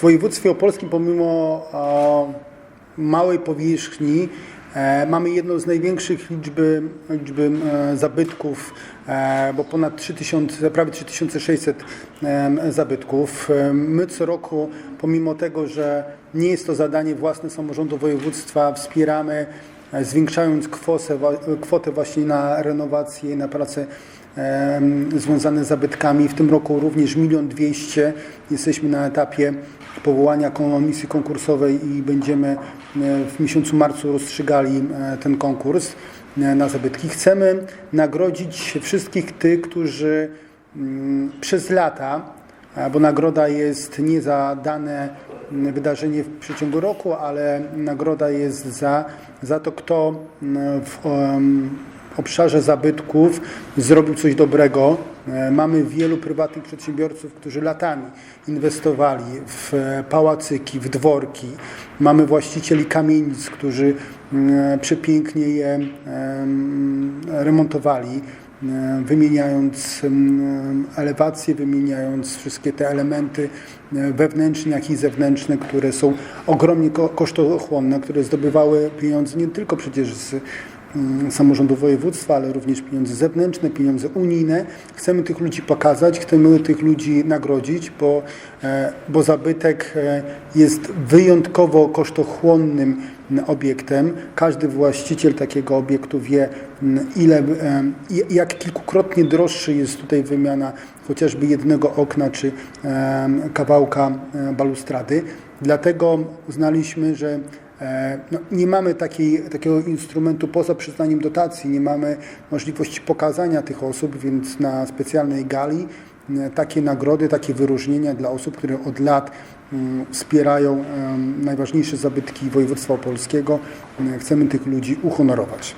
W województwie opolskim pomimo e, małej powierzchni e, mamy jedną z największych liczby, liczby e, zabytków, bo ponad 3000, prawie 3600 em, zabytków. My co roku, pomimo tego, że nie jest to zadanie własne samorządu województwa, wspieramy zwiększając kwotę, kwotę właśnie na renowację na pracę em, związane z zabytkami. W tym roku również milion dwieście. Jesteśmy na etapie powołania komisji konkursowej i będziemy e, w miesiącu marcu rozstrzygali e, ten konkurs e, na zabytki. Chcemy nagrodzić wszystkich tych, którzy mm, przez lata, e, bo nagroda jest nie za dane wydarzenie w przeciągu roku, ale nagroda jest za, za to, kto mm, w obszarze zabytków zrobił coś dobrego. E, Mamy wielu prywatnych przedsiębiorców, którzy latami inwestowali w e, pałacyki, w dworki. Mamy właścicieli kamienic, którzy mm, przepięknie je em, remontowali, e, wymieniając em, elewacje, wymieniając wszystkie te elementy e, wewnętrzne, jak i zewnętrzne, które są ogromnie ko- kosztochłonne, które zdobywały pieniądze nie tylko przecież z samorządu województwa, ale również pieniądze zewnętrzne, pieniądze unijne. Chcemy tych ludzi pokazać, chcemy tych ludzi nagrodzić, bo, e, bo zabytek e, jest wyjątkowo kosztochłonnym m, obiektem. Każdy właściciel takiego obiektu wie, m, ile, e, jak kilkukrotnie droższy jest tutaj wymiana chociażby jednego okna czy kawałka balustrady. Dlatego uznaliśmy, że No, nie mamy takiej, takiego instrumentu poza przyznaniem dotacji, nie mamy możliwości pokazania tych osób, więc na specjalnej gali e, takie nagrody, takie wyróżnienia dla osób, które od lat mm, wspierają najważniejsze zabytki województwa opolskiego, e, chcemy tych ludzi uhonorować.